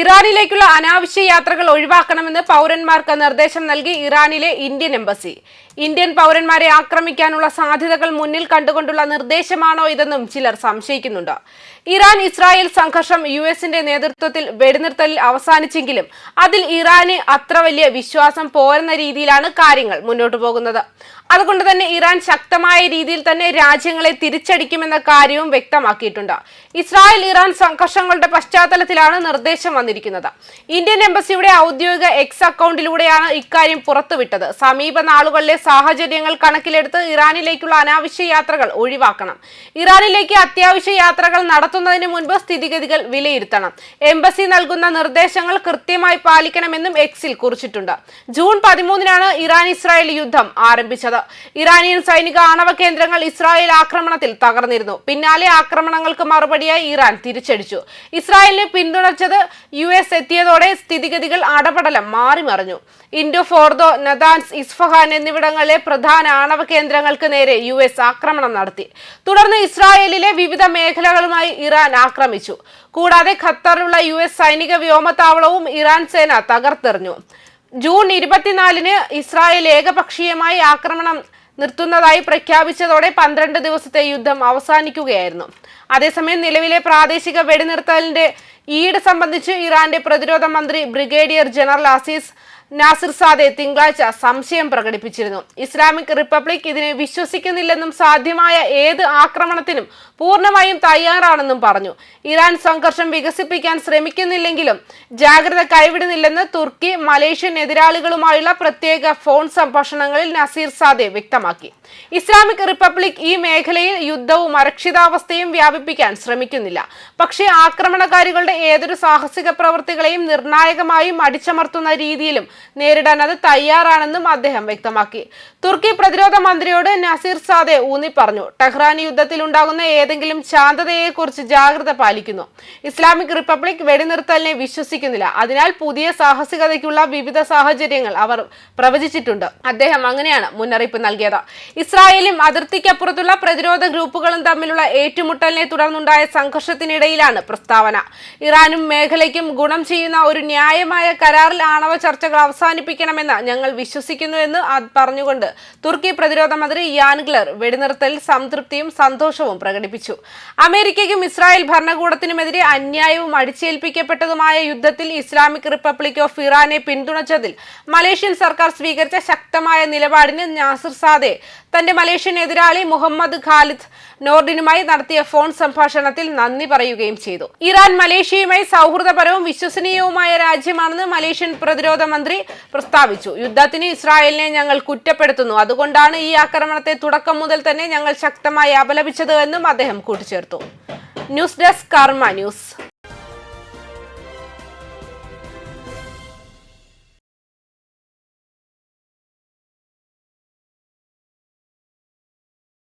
ഇറാനിലേക്കുള്ള അനാവശ്യ യാത്രകൾ ഒഴിവാക്കണമെന്ന് പൗരന്മാർക്ക് നിർദ്ദേശം നൽകി ഇറാനിലെ ഇന്ത്യൻ എംബസി. ഇന്ത്യൻ പൗരന്മാരെ ആക്രമിക്കാനുള്ള സാധ്യതകൾ മുന്നിൽ കണ്ടുകൊണ്ടുള്ള നിർദ്ദേശമാണോ ഇതെന്നും ചിലർ സംശയിക്കുന്നുണ്ട്. ഇറാൻ ഇസ്രായേൽ സംഘർഷം യു എസിന്റെ നേതൃത്വത്തിൽ വെടിനിർത്തലിൽ അവസാനിച്ചെങ്കിലും അതിൽ ഇറാന് അത്ര വലിയ വിശ്വാസം പോരുന്ന രീതിയിലാണ് കാര്യങ്ങൾ മുന്നോട്ടു പോകുന്നത്. അതുകൊണ്ട് തന്നെ ഇറാൻ ശക്തമായ രീതിയിൽ തന്നെ രാജ്യങ്ങളെ തിരിച്ചടിക്കുമെന്ന കാര്യവും വ്യക്തമാക്കിയിട്ടുണ്ട്. ഇസ്രായേൽ ഇറാൻ സംഘർഷങ്ങളുടെ പശ്ചാത്തലത്തിലാണ് നിർദ്ദേശം വന്നിരിക്കുന്നത്. ഇന്ത്യൻ എംബസിയുടെ ഔദ്യോഗിക എക്സ് അക്കൗണ്ടിലൂടെയാണ് ഇക്കാര്യം പുറത്തുവിട്ടത്. സമീപ നാളുകളിലെ സാഹചര്യങ്ങൾ കണക്കിലെടുത്ത് ഇറാനിലേക്കുള്ള അനാവശ്യ യാത്രകൾ ഒഴിവാക്കണം. ഇറാനിലേക്ക് അത്യാവശ്യ യാത്രകൾ നടത്തുന്നതിന് മുൻപ് സ്ഥിതിഗതികൾ വിലയിരുത്തണം. എംബസി നൽകുന്ന നിർദ്ദേശങ്ങൾ കൃത്യമായി പാലിക്കണമെന്നും എക്സിൽ കുറിച്ചിട്ടുണ്ട്. ജൂൺ പതിമൂന്നിനാണ് ഇറാൻ ഇസ്രായേൽ യുദ്ധം ആരംഭിച്ചത്. ഇറാനിയൻ സൈനിക ആണവ കേന്ദ്രങ്ങൾ ഇസ്രായേൽ ആക്രമണത്തിൽ തകർന്നിരുന്നു. പിന്നാലെ ആക്രമണങ്ങൾക്ക് മറുപടിയായി ഇറാൻ തിരിച്ചടിച്ചു. ഇസ്രായേലിനെ പിന്തുണച്ചത് യു എസ് എത്തിയതോടെ സ്ഥിതിഗതികൾ അടപടലം മാറിമറിഞ്ഞു. ഇൻഡോ ഫോർദോ നദാൻസ് ഇസ്ഫഹാൻ എന്നിവിടങ്ങളിലെ പ്രധാന ആണവ കേന്ദ്രങ്ങൾക്ക് നേരെ യു എസ് ആക്രമണം നടത്തി. തുടർന്ന് ഇസ്രായേലിലെ വിവിധ മേഖലകളുമായി ഇറാൻ ആക്രമിച്ചു. കൂടാതെ ഖത്തറിലുള്ള യു എസ് സൈനിക വ്യോമത്താവളവും ഇറാൻ സേന തകർത്തെറിഞ്ഞു. ജൂൺ ഇരുപത്തിനാലിന് ഇസ്രായേൽ ഏകപക്ഷീയമായി ആക്രമണം നിർത്തുന്നതായി പ്രഖ്യാപിച്ചതോടെ പന്ത്രണ്ട് ദിവസത്തെ യുദ്ധം അവസാനിക്കുകയായിരുന്നു. അതേസമയം നിലവിലെ പ്രാദേശിക വെടിനിർത്തലിന്റെ ഈട് സംബന്ധിച്ച് ഇറാന്റെ പ്രതിരോധ മന്ത്രി brigadier general Aziz Nasirzadeh തിങ്കളാഴ്ച സംശയം പ്രകടിപ്പിച്ചിരുന്നു. ഇസ്ലാമിക് റിപ്പബ്ലിക് ഇതിനെ വിശ്വസിക്കുന്നില്ലെന്നും സാധ്യമായ ഏത് ആക്രമണത്തിനും പൂർണമായും തയ്യാറാണെന്നും പറഞ്ഞു. ഇറാൻ സംഘർഷം വികസിപ്പിക്കാൻ ശ്രമിക്കുന്നില്ലെങ്കിലും ജാഗ്രത കൈവിടുന്നില്ലെന്ന് തുർക്കി മലേഷ്യൻ എതിരാളികളുമായുള്ള പ്രത്യേക ഫോൺ സംഭാഷണങ്ങളിൽ നസീർ സാദെ വ്യക്തമാക്കി. ഇസ്ലാമിക് റിപ്പബ്ലിക് ഈ മേഖലയിൽ യുദ്ധവും അരക്ഷിതാവസ്ഥയും വ്യാപിപ്പിക്കാൻ ശ്രമിക്കുന്നില്ല. പക്ഷേ ആക്രമണകാരികളുടെ ഏതൊരു സാഹസിക പ്രവൃത്തികളെയും നിർണായകമായും അടിച്ചമർത്തുന്ന രീതിയിലും നേരിടാൻ അത് തയ്യാറാണെന്നും അദ്ദേഹം വ്യക്തമാക്കി. തുർക്കി പ്രതിരോധ മന്ത്രിയോട് നസീർ സാദെ ഊന്നി പറഞ്ഞു. ടെഹ്റാൻ യുദ്ധത്തിൽ ഉണ്ടാകുന്ന ഏതെങ്കിലും ശാന്തതയെക്കുറിച്ച് ജാഗ്രത പാലിക്കുന്നു. ഇസ്ലാമിക് റിപ്പബ്ലിക് വെടിനിർത്തലിനെ വിശ്വസിക്കുന്നില്ല. അതിനാൽ പുതിയ സാഹസികതയ്ക്കുള്ള വിവിധ സാഹചര്യങ്ങൾ അവർ പ്രവചിച്ചിട്ടുണ്ട്. അദ്ദേഹം അങ്ങനെയാണ് മുന്നറിയിപ്പ് നൽകിയത്. ഇസ്രായേലും അതിർത്തിക്കപ്പുറത്തുള്ള പ്രതിരോധ ഗ്രൂപ്പുകളും തമ്മിലുള്ള ഏറ്റുമുട്ടലിനെ തുടർന്നുണ്ടായ സംഘർഷത്തിനിടയിലാണ് പ്രസ്താവന. ഇറാനും മേഖലയ്ക്കും ഗുണം ചെയ്യുന്ന ഒരു ന്യായമായ കരാറിൽ ആണവ ചർച്ചകൾ അവസാനിപ്പിക്കണമെന്ന് ഞങ്ങൾ വിശ്വസിക്കുന്നുവെന്ന് പറഞ്ഞുകൊണ്ട് തുർക്കി പ്രതിരോധ മന്ത്രി യാൻഗ്ലർ വെടിനിർത്തൽ സംതൃപ്തിയും സന്തോഷവും പ്രകടിപ്പിച്ചു. അമേരിക്കയ്ക്കും ഇസ്രായേൽ ഭരണകൂടത്തിനുമെതിരെ അന്യായവും അടിച്ചേൽപ്പിക്കപ്പെട്ടതുമായ യുദ്ധത്തിൽ ഇസ്ലാമിക് റിപ്പബ്ലിക് ഓഫ് ഇറാനെ പിന്തുണച്ചതിൽ മലേഷ്യൻ സർക്കാർ സ്വീകരിച്ച ശക്തമായ നിലപാടിന് നാസിർ സാദെ തന്റെ മലേഷ്യൻ എതിരാളി മുഹമ്മദ് ഖാലിദ് നോർഡിനുമായി നടത്തിയ ഫോൺ സംഭാഷണത്തിൽ നന്ദി പറയുകയും ചെയ്തു. ഇറാൻ മലേഷ്യയുമായി സൗഹൃദപരവും വിശ്വസനീയവുമായ രാജ്യമാണെന്ന് മലേഷ്യൻ പ്രതിരോധ മന്ത്രി പ്രസ്താവിച്ചു. യുദ്ധത്തിന് ഇസ്രായേലിനെ ഞങ്ങൾ കുറ്റപ്പെടുത്തുന്നു. അതുകൊണ്ടാണ് ഈ ആക്രമണത്തെ തുടക്കം മുതൽ തന്നെ ഞങ്ങൾ ശക്തമായി അപലപിച്ചത് എന്നും അദ്ദേഹം കൂട്ടിച്ചേർത്തു. News desk Karma news.